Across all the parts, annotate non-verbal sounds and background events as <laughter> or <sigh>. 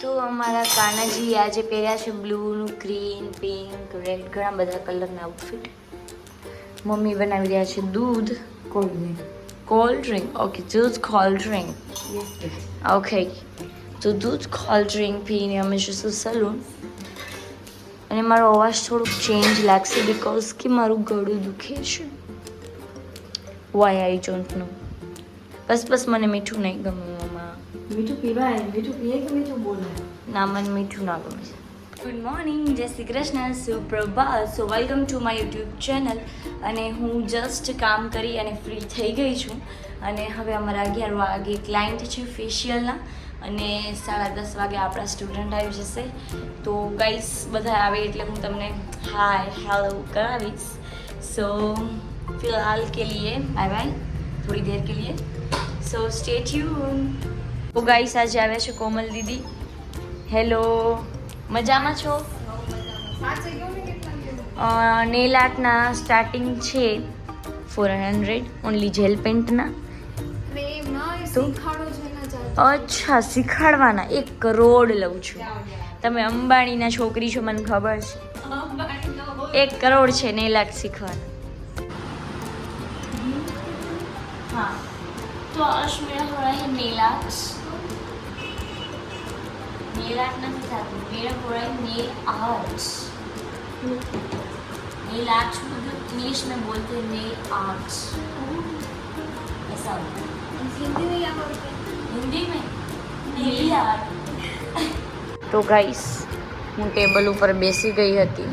તો અમારા કાનાજી આજે પહેર્યા છે બ્લુ ગ્રીન પિંક રેડ ઘણા બધા કલરના આઉટફિટ મમ્મી બનાવી રહ્યા છે દૂધ. Cold drink cold drink okay દૂધ કોલ્ડ ડ્રિંક ઓકે તો દૂધ કોલ્ડ ડ્રિંક પીને અમે જઈશું સલૂન અને મારો અવાજ થોડુંક ચેન્જ લાગશે બિકોઝ કે મારું ગળું દુખે છે. વાય આઈ ડોન્ટ નો બસ બસ મને મીઠું નહીં ગમ્યું મમ્મા મીઠું પીવાય મીઠું મીઠું બોલાય? ના મીઠું ના ગુડ મોર્નિંગ જય Shri Krishna સુપ્રભાત so welcome to my YouTube channel અને હું જસ્ટ કામ કરી અને ફ્રી થઈ ગઈ છું. અને હવે અમારા અગિયાર વાગે ક્લાયન્ટ છે ફેશિયલના અને સાડા દસ વાગે આપણા સ્ટુડન્ટ આવી જશે. તો ગાઈસ બધા આવે એટલે હું તમને હાય હેલો કરાવીશ. સો ફિલહાલ કે લીએ બાય બાય થોડી દેર કે લીએ. સો સ્ટે ટ્યુન તો ગાઈસ આજે આવ્યા છે કોમલ દીદી હેલો મજામાં છો નેલ આર્ટના સ્ટાર્ટિંગ છે ફોર હંડ્રેડ ઓનલી જેલ પેન્ટના તો? અચ્છા શીખાડવાના એક કરોડ લઉં છું તમે અંબાણીના છોકરી છો મને ખબર છે એક કરોડ છે નેલ આર્ટ શીખવાના हाँ तो आज मेरा हो रहा है नेल आर्ट नेल आर्ट नहीं था मेरा हो रहा है नेल आर्ट नेल आर्ट मतलब इंग्लिश में बोलते हैं नेल आर्ट ऐसा होता है हिंदी में नेल आर्ट તો ગાઈસ હું ટેબલ ઉપર બેસી ગઈ હતી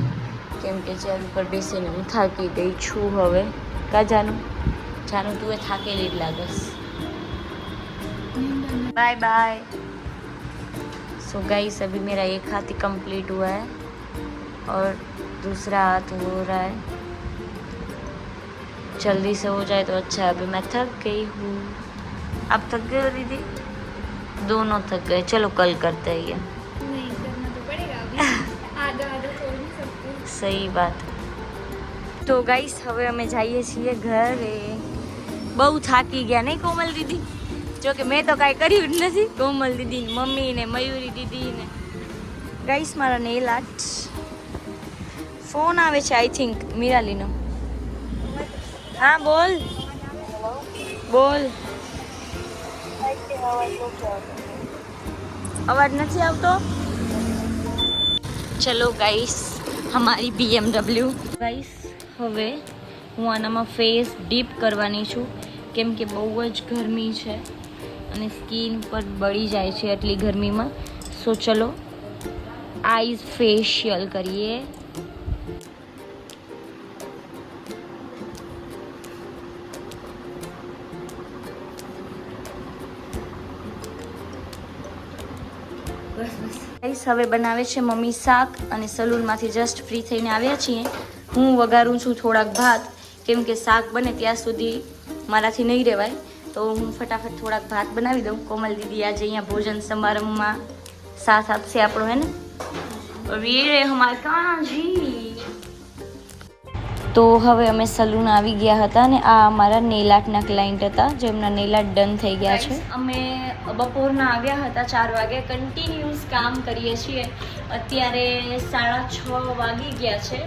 કેમ કે ચેર ઉપર બેસીને હું થાકી ગઈ છું હવે કા જાનું જાનું તું એ થાકેલી જ લાગસ बाय बाय सो गाइस अभी मेरा एक हाथ ही कंप्लीट हुआ है और दूसरा हाथ हो रहा है जल्दी से हो जाए तो अच्छा है अभी मैं थक गई हूँ आप थक गए हो दीदी दोनों थक गए चलो कल करते हैं ये नहीं करना तो पड़ेगा अभी <laughs> आधा आधा छोड़ नहीं सकते સહી વાત તો ગાઈસ હવે અમે જઈએ છીએ ઘરે બહુ થાકી ગયા નહીં કોમલ દીદી જો કે મેં તો કાંઈ કર્યું જ નથી. કોમલ દીદી ને મમ્મી ને મયુરી દીદી ને ગાઈસ મારા નેલ. આર્ટ ફોન આવે છે આઈ થિંક મીરાલીનો. હા, બોલ. બોલ. અવાજ નથી આવતો? ચલો ગાઈસ હમારી બીએમડબલ્યુ ગાઈસ હવે હું આનામાં ફેસ ડીપ કરવાની છું. કેમ કે બહુ જ ગરમી છે. અને સ્કિન પર બળી જાય છે એટલી ગરમીમાં. સો ચલો આઈઝ ફેશિયલ કરીએ. હવે બનાવે છે મમ્મી શાક અને સલૂનમાંથી જસ્ટ ફ્રી થઈને આવ્યા છીએ. હું વઘારું છું થોડાક ભાત. કેમ કે શાક બને ત્યાં સુધી મારાથી નહીં રહેવાય તો હું ફટાફટ થોડાક ભાત બનાવી દઉં. કોમલ દીદી આજે અહીંયા ભોજન સમારંભમાં સાથ આપશે આપણો, હે ને? વીરે હમાર કાંજી તો હવે અમે સલૂન આવી ગયા હતા ને આ અમારા નેલાટના ક્લાયન્ટ હતા, જેમના નેલાટ ડન થઈ ગયા છે. અમે બપોરના આવ્યા હતા ચાર વાગે. કન્ટિન્યુઅસ કામ કરીએ છીએ. અત્યારે સાડા છ વાગી ગયા છે.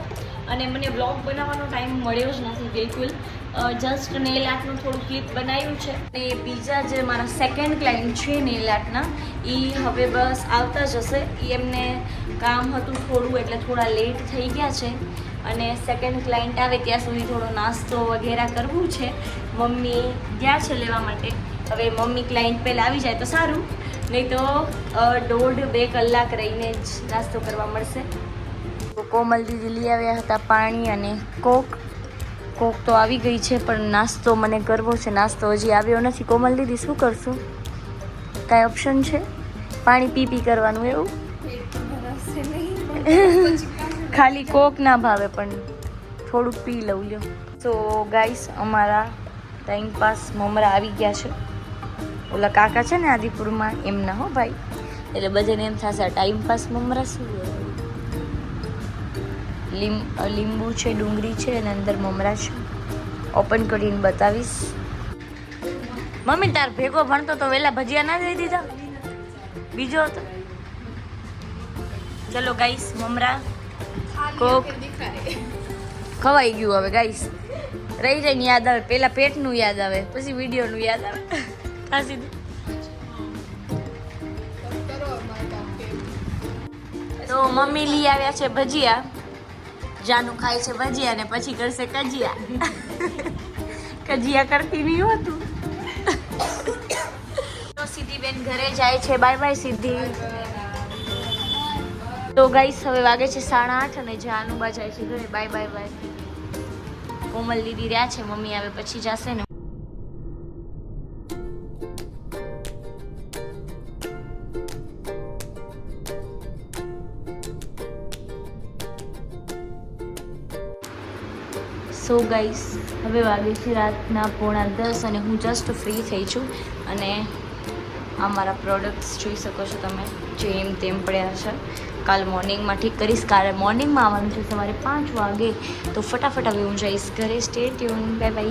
અને મને બ્લોગ બનાવવાનો ટાઈમ મળ્યો જ નથી બિલકુલ. જસ્ટ નેલ આર્ટનું થોડું ક્લિપ બનાવ્યું છે. અને બીજા જે મારા સેકન્ડ ક્લાયન્ટ છે નેલ આર્ટના એ હવે બસ આવતા જ હશે. એ એમને કામ હતું થોડું, એટલે થોડા લેટ થઈ ગયા છે. અને સેકન્ડ ક્લાયન્ટ આવે ત્યાં સુધી થોડો નાસ્તો વગેરે કરવું છે. મમ્મી ગયા છે લેવા માટે. હવે મમ્મી ક્લાયન્ટ પહેલાં આવી જાય તો સારું. નહીં તો દોઢ બે કલાક રહીને જ નાસ્તો કરવા મળશે. કોમલ દીદી લઈ આવ્યા હતા પાણી અને કોક. કોક તો આવી ગઈ છે, પણ નાસ્તો મને કરવો છે. નાસ્તો હજી આવ્યો નથી. કોમલ દીદી, શું કરશું? કાંઈ ઓપ્શન છે? પાણી પી પી કરવાનું એવું? <laughs> ખાલી કોક ના ભાવે, પણ થોડુંક પી લઉં લ્યો. સો ગાઈસ અમારા ટાઈમ પાસ મમરા આવી ગયા છે. ઓલા કાકા છે ને આદિપુરમાં, એમના હો ભાઈ. એટલે બધાને એમ થશે ટાઈમ પાસ મમરા શું લીમ લીંબુ છે, ડુંગળી છે, અને અંદર મમરા છે. ઓપન કરીને બતાવીશ. મમ્મી, તાર ભેગો ભણતો તો વેલા ભજીયા ના દઈ દીધા. બીજો હતો. ચલો ગાઈસ મમરા, કોક. ખવાઈ ગયું હવે ગાઈસ રહી જઈને યાદ આવે. પેલા પેટનું યાદ આવે, પછી વિડીયોનું યાદ આવે. ખાસી તો મમ્મી લઈ આવ્યા છે ભજીયા. જાનું ખાય છે ભજીયા ને પછી કરશે કજિયા. કજિયા કરતી નહીં હોતું તો. સીધી બેન ઘરે જાય છે. બાય બાય સીધી તો ગાઈસ હવે વાગે છે સાડા આઠ અને જાનુબા જાય છે ઘરે. બાય બાય બાય કોમલ દીદી રહ્યા છે. મમ્મી આવે પછી જશે ને. સો ગાઈસ હવે વાગે છે રાતના પોણા દસ અને હું જસ્ટ ફ્રી થઈ છું અને આ મારા પ્રોડક્ટ્સ જોઈ શકો છો તમે જે તેમ પડ્યા છે. કાલ મોર્નિંગમાં ઠીક કરીશ. કાલે મોર્નિંગમાં આવવાનું છે સવારે પાંચ વાગે. તો ફટાફટ હવે હું જઈશ ઘરે. Stay tune bye bye